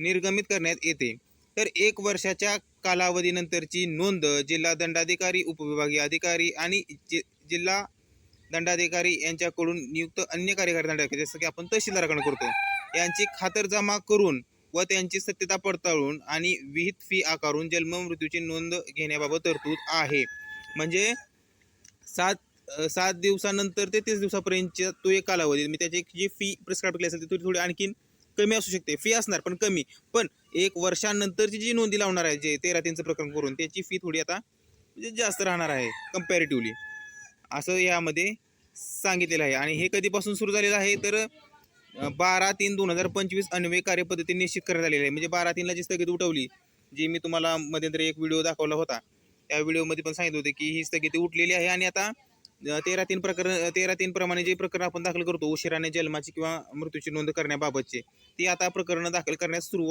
निर्गमित करण्यात येते. तर एक वर्षाच्या कालावधीनंतरची नोंद जिल्हा दंडाधिकारी उपविभागीय अधिकारी आणि जि जिल्हा दंडाधिकारी यांच्याकडून नियुक्त अन्य कार्यकारी दंडाधिकारी जसं की आपण तहसीलदाराकडे करतो यांची खातरजमा करून व त्यांची सत्यता पडताळून आणि विहित फी आकारून जन्म मृत्यूची नोंद घेण्याबाबत तरतूद आहे. म्हणजे सात सात दिवसानंतर ते तीस दिवसापर्यंतच्या तो एक कालावधी मी त्याची जी फी प्रिस्क्राईब केली असेल ती थोडी थोडी आणखीन कमी असू शकते. फी असणार पण कमी. पण एक वर्षानंतरची जी नोंदी लावणार आहे जे तेरा तीनचं प्रकरण करून त्याची फी थोडी आता म्हणजे जास्त राहणार आहे कम्पॅरेटिव्हली असं यामध्ये सांगितलेलं आहे. आणि हे कधीपासून सुरू झालेलं आहे तर बारा तीन दोन हजार पंचवीस अन्वय कार्यपद्धती निश्चित करण्यात आलेली आहे. म्हणजे बारा तीनला जी स्थगिती उठवली जी मी तुम्हाला मध्यंतरी एक व्हिडिओ दाखवला होता. त्या व्हिडिओमध्ये पण सांगितलं होतं की ही स्थगिती उठलेली आहे आणि आता तेरा तीन प्रकरण तेरा तीन प्रमाणे जे प्रकरण आपण दाखल करतो उशिराने जन्माची किंवा मृत्यूची नोंद करण्याबाबतचे ती आता प्रकरणं दाखल करण्यास सुरू